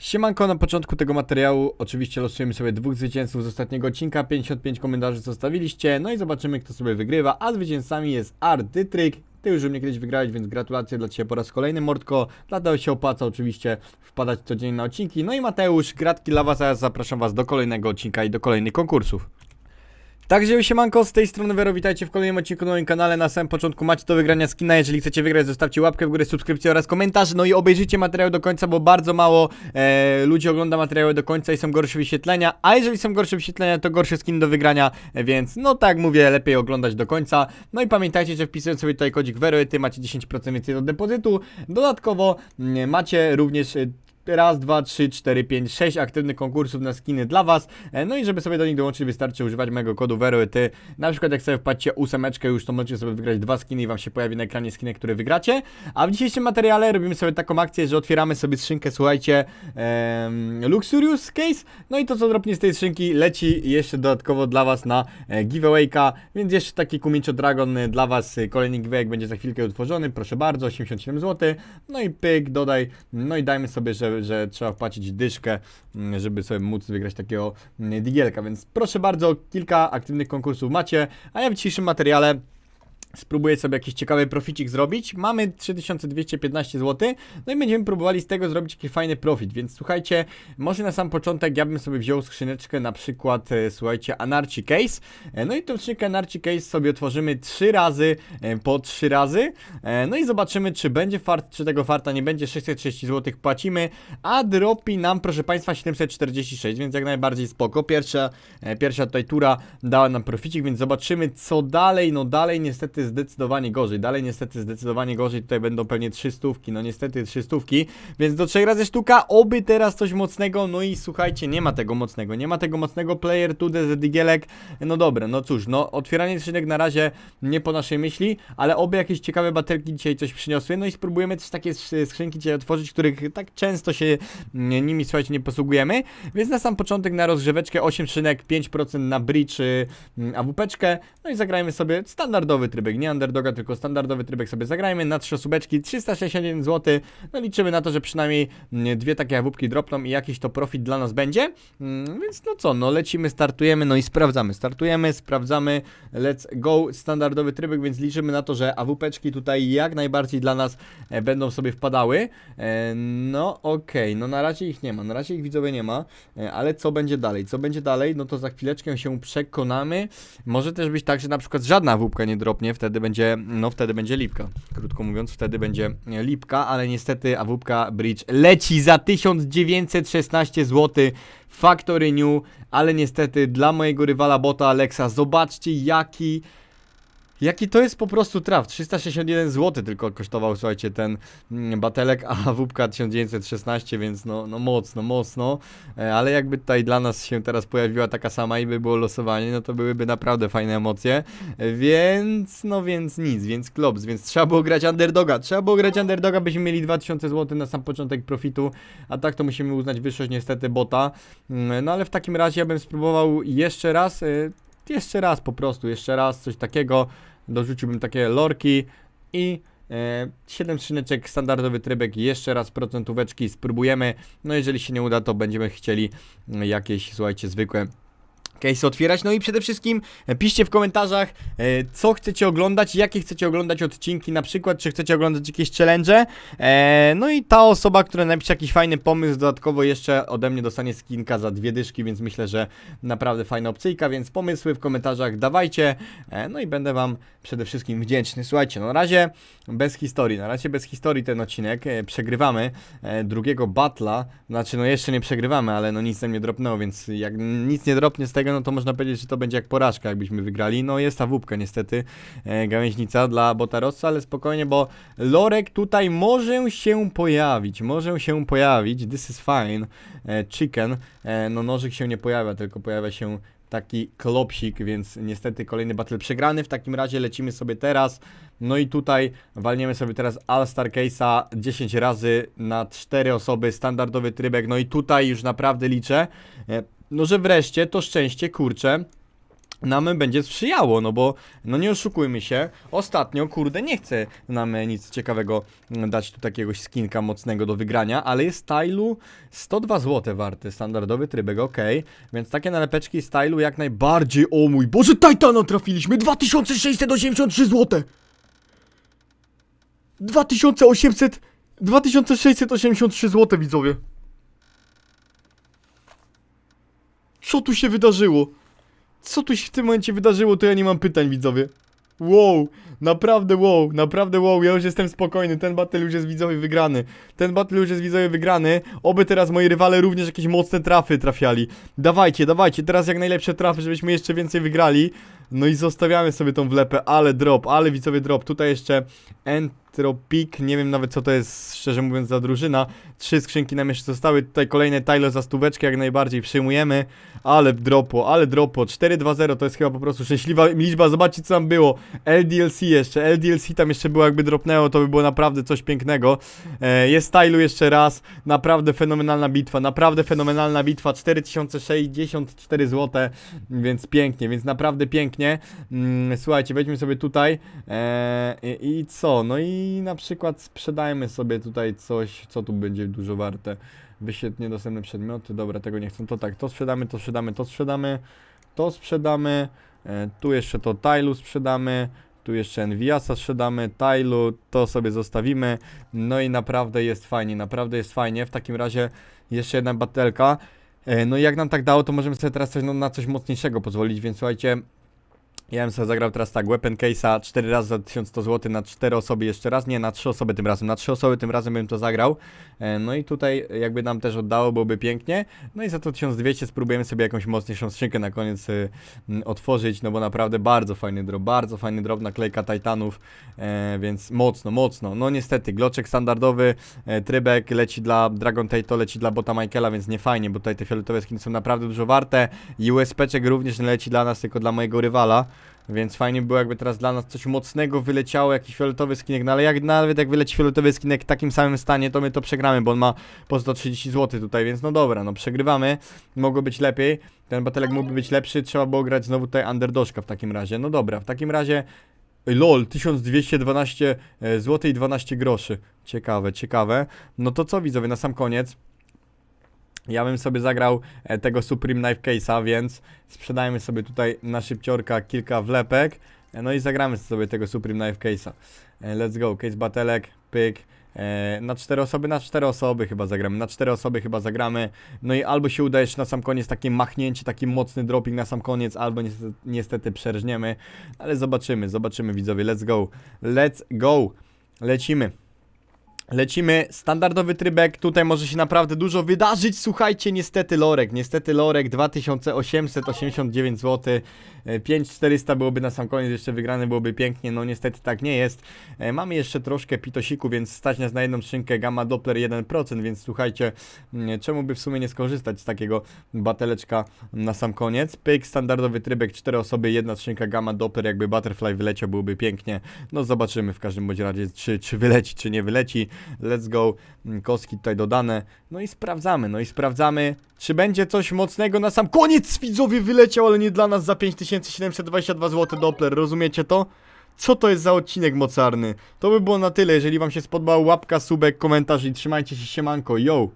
Siemanko, na początku tego materiału oczywiście losujemy sobie dwóch zwycięzców z ostatniego odcinka, 55 komentarzy zostawiliście, no i zobaczymy kto sobie wygrywa, a zwycięzcami jest Artytryk, ty już mnie kiedyś wygrałeś, więc gratulacje dla Ciebie po raz kolejny Mordko, dlatego się opłaca oczywiście wpadać codziennie na odcinki, no i Mateusz, gratki dla Was, a ja zapraszam Was do kolejnego odcinka i do kolejnych konkursów. Także siemanko, z tej strony Wero, witajcie w kolejnym odcinku na moim kanale. Na samym początku macie do wygrania skina, jeżeli chcecie wygrać zostawcie łapkę w górę, subskrypcję oraz komentarz, no i obejrzyjcie materiał do końca, bo bardzo mało e, ludzi ogląda materiały do końca i są gorsze wyświetlenia, a jeżeli są gorsze wyświetlenia, to gorszy skin do wygrania, e, więc no tak mówię, lepiej oglądać do końca. No i pamiętajcie, że wpisując sobie tutaj kodzik WeroEty macie 10% więcej do depozytu. Dodatkowo mm, macie również e, raz, dwa, trzy, cztery, pięć, sześć aktywnych konkursów na skiny dla Was. E, No i żeby sobie do nich dołączyć, wystarczy używać mojego kodu WeroEty. Na przykład jak sobie wpadcie ósemeczkę już, to możecie sobie wygrać dwa skiny i Wam się pojawi na ekranie skiny, które wygracie. A w dzisiejszym materiale robimy sobie taką akcję, że otwieramy sobie skrzynkę, słuchajcie, em, Luxurious Case. No i to, co dropnie z tej skrzynki, leci jeszcze dodatkowo dla Was na e, giveawayka, więc jeszcze taki Kumicho Dragon e, dla Was. Kolejny giveaway będzie za chwilkę utworzony, proszę bardzo, 87 zł. No i pyk, dodaj, no i dajmy sobie, że, że trzeba wpłacić dyszkę, mm, żeby sobie móc wygrać takiego mm, digielka, więc proszę bardzo, kilka aktywnych konkursów macie, a ja w dzisiejszym materiale Spróbuję sobie jakiś ciekawy proficik zrobić. Mamy 3215 zł. No i będziemy próbowali z tego zrobić jakiś fajny profit. Więc słuchajcie, może na sam początek ja bym sobie wziął skrzyneczkę na przykład, e, słuchajcie, Anarchy Case. E, no i tą skrzynkę Anarchy Case sobie otworzymy 3 razy e, po 3 razy. No i zobaczymy, czy będzie fart, czy tego farta nie będzie. 630 zł płacimy, a dropi nam, proszę Państwa, 746, więc jak najbardziej spoko. Pierwsza, pierwsza tutaj tura dała nam proficik, więc zobaczymy, co dalej. No dalej niestety zdecydowanie gorzej. Dalej niestety zdecydowanie gorzej. Tutaj będą pewnie 300, no niestety 300, więc do 3 razy sztuka. Oby teraz coś mocnego. No i słuchajcie, nie ma tego mocnego. Nie ma tego mocnego player to the digielek. No dobra, no cóż, no otwieranie skrzynek na razie nie po naszej myśli, ale oby jakieś ciekawe baterki dzisiaj coś przyniosły. No i spróbujemy też takie sk- skrzynki dzisiaj otworzyć, których tak często się nimi, słuchajcie, nie posługujemy. Więc na sam początek na rozgrzeweczkę 8 skrzynek, 5% na bridge, y, mm, AWP-czkę. No i zagrajmy sobie standardowy trybek, nie underdoga, tylko standardowy trybek sobie zagrajmy na trzy osóbeczki, 361 zł. No liczymy na to, że przynajmniej mm, dwie takie AWP dropną i jakiś to profit dla nas będzie. Mm, Więc no co, no lecimy, startujemy, no i sprawdzamy. Startujemy, sprawdzamy, let's go, standardowy trybek, więc liczymy na to, że AWP-czki tutaj jak najbardziej dla nas e, będą sobie wpadały. E, no okej, no na razie ich nie ma, na razie ich widzowie nie ma, e, ale co będzie dalej? Co będzie dalej? No to za chwileczkę się przekonamy. Może też być tak, że na przykład żadna AWP nie dropnie, wtedy będzie, no wtedy będzie lipka. Krótko mówiąc, wtedy będzie lipka, ale niestety AWP Bridge leci za 1916 zł. Factory New, ale niestety dla mojego rywala bota Alexa, zobaczcie jaki Jaki to jest po prostu traf? 361 zł tylko kosztował, słuchajcie, ten mm, batelek, a wupka 1916, więc no, no mocno, mocno. E, ale jakby tutaj dla nas się teraz pojawiła taka sama i by było losowanie, no to byłyby naprawdę fajne emocje. E, Więc, no więc nic, więc klops, więc trzeba było grać underdoga. Trzeba było grać underdoga, byśmy mieli 2000 zł na sam początek profitu, a tak to musimy uznać wyższość niestety bota. Mm, No ale w takim razie ja bym spróbował jeszcze raz, e, jeszcze raz po prostu, jeszcze raz coś takiego dorzuciłbym takie lorki i e, 7 skrzyneczek, standardowy trybek, jeszcze raz procentóweczki spróbujemy. No jeżeli się nie uda, to będziemy chcieli mm, jakieś, słuchajcie, zwykłe case otwierać. No i przede wszystkim e, piszcie w komentarzach, e, co chcecie oglądać, jakie chcecie oglądać odcinki, na przykład, czy chcecie oglądać jakieś challenge. E, no i ta osoba, która napisze jakiś fajny pomysł, dodatkowo jeszcze ode mnie dostanie skinka za dwie dyszki, więc myślę, że naprawdę fajna opcyjka, więc pomysły w komentarzach dawajcie. No i będę wam przede wszystkim wdzięczny. Słuchajcie, no na razie bez historii, na razie bez historii ten odcinek. Przegrywamy drugiego batla, znaczy no jeszcze nie przegrywamy, ale no nic nam nie dropnęło, więc jak nic nie dropnie z tego, no to można powiedzieć, że to będzie jak porażka, jakbyśmy wygrali. No jest ta wupka niestety, e, gałęźnica dla Botarossa, ale spokojnie, bo Lorek tutaj może się pojawić, może się pojawić, this is fine, e, chicken, e, no nożyk się nie pojawia, tylko pojawia się taki klopsik, więc niestety kolejny battle przegrany. W takim razie lecimy sobie teraz. No i tutaj walniemy sobie teraz All-Star Case'a 10 razy na 4 osoby, standardowy trybek. No i tutaj już naprawdę liczę, e, no że wreszcie to szczęście, kurczę, nam będzie sprzyjało, no bo, no nie oszukujmy się, ostatnio, kurde, nie chcę nam nic ciekawego dać tu takiegoś skinka mocnego do wygrania, ale jest stylu 102 zł warty, standardowy trybek, ok, więc takie nalepeczki stylu jak najbardziej, o mój Boże, Titana trafiliśmy, 2683 zł! 2800, 2683 zł, widzowie. Co tu się wydarzyło? Co tu się w tym momencie wydarzyło, to ja nie mam pytań, widzowie. Wow, naprawdę wow, naprawdę wow, ja już jestem spokojny, ten battle już jest widzowie wygrany. Ten battle już jest widzowie wygrany. Oby teraz moi rywale również jakieś mocne trafy trafiali. Dawajcie, dawajcie, teraz jak najlepsze trafy, żebyśmy jeszcze więcej wygrali. No i zostawiamy sobie tą wlepę, ale drop, ale widzowie drop. Tutaj jeszcze Entropik, nie wiem nawet co to jest, szczerze mówiąc, za drużyna. Trzy skrzynki nam jeszcze zostały, tutaj kolejne Tyler za stóweczkę jak najbardziej przyjmujemy. Ale dropło, ale dropło, 4-2-0 to jest chyba po prostu szczęśliwa liczba, zobaczcie co tam było. LDLC jeszcze, LDLC tam jeszcze było jakby dropnęło, to by było naprawdę coś pięknego. E, jest Tylu jeszcze raz, naprawdę fenomenalna bitwa, naprawdę fenomenalna bitwa, 4064 zł, więc pięknie, więc naprawdę pięknie. Mm, słuchajcie, weźmy sobie tutaj e, i co, no i na przykład sprzedajmy sobie tutaj coś, co tu będzie dużo warte. Wyświetl niedostępne przedmioty, dobra, tego nie chcę, to tak, to sprzedamy, to sprzedamy, to sprzedamy, to sprzedamy, e, tu jeszcze to Tylu sprzedamy, tu jeszcze Enviasa sprzedamy, Tylu, to sobie zostawimy, no i naprawdę jest fajnie, naprawdę jest fajnie, w takim razie jeszcze jedna batelka, e, no i jak nam tak dało, to możemy sobie teraz coś, no, na coś mocniejszego pozwolić, więc słuchajcie, ja bym sobie zagrał teraz tak, Weapon Case'a 4 razy za 1100 zł na 4 osoby jeszcze raz, nie, na 3 osoby tym razem, na 3 osoby tym razem bym to zagrał. E, No i tutaj jakby nam też oddało, byłoby pięknie. No i za to 1200 spróbujemy sobie jakąś mocniejszą skrzynkę na koniec e, otworzyć, no bo naprawdę bardzo fajny drop, bardzo fajny drop, naklejka Titanów, e, więc mocno, mocno. No niestety, gloczek standardowy, trybek leci dla Dragon Tato, leci dla bota Michaela, więc nie fajnie, bo tutaj te fioletowe skiny są naprawdę dużo warte. USP-czek również nie leci dla nas, tylko dla mojego rywala. Więc fajnie by było, jakby teraz dla nas coś mocnego wyleciało, jakiś fioletowy skinek, no ale jak nawet jak wyleci fioletowy skinek w takim samym stanie, to my to przegramy, bo on ma po 130 zł tutaj, więc no dobra, no przegrywamy, mogło być lepiej, ten batelek mógłby być lepszy, trzeba było grać znowu tutaj underdożka w takim razie, no dobra, w takim razie LOL, 1212 zł i 12 groszy. Ciekawe, ciekawe. No to co widzowie, na sam koniec. Ja bym sobie zagrał e, tego Supreme Knife Case'a, więc sprzedajmy sobie tutaj na szybciorka kilka wlepek. E, no i zagramy sobie tego Supreme Knife Case'a. E, let's go, case batelek, pyk. Na cztery osoby, na cztery osoby chyba zagramy, na cztery osoby chyba zagramy. No i albo się uda jeszcze na sam koniec takie machnięcie, taki mocny dropping na sam koniec, albo niestety, niestety przerżniemy. Ale zobaczymy, zobaczymy widzowie, let's go. Let's go. Lecimy. Lecimy, standardowy trybek, tutaj może się naprawdę dużo wydarzyć, słuchajcie, niestety Lorek, niestety Lorek, 2889 zł, e, 5400 byłoby na sam koniec, jeszcze wygrane byłoby pięknie, no niestety tak nie jest. E, Mamy jeszcze troszkę pitosiku, więc stać nas na jedną skrzynkę Gamma Doppler 1%, więc słuchajcie, czemu by w sumie nie skorzystać z takiego bateleczka na sam koniec. Pyk, standardowy trybek, 4 osoby, jedna skrzynka Gamma Doppler, jakby Butterfly wyleciał, byłoby pięknie. No zobaczymy w każdym bądź razie, czy, czy wyleci, czy nie wyleci. Let's go, Mm, kostki tutaj dodane. No i sprawdzamy, no i sprawdzamy, czy będzie coś mocnego na sam koniec. Widzowie wyleciał, ale nie dla nas za 5722 zł Doppler, rozumiecie to? Co to jest za odcinek mocarny? To by było na tyle, jeżeli wam się spodobał, łapka, subek, komentarz i trzymajcie się, siemanko, yo!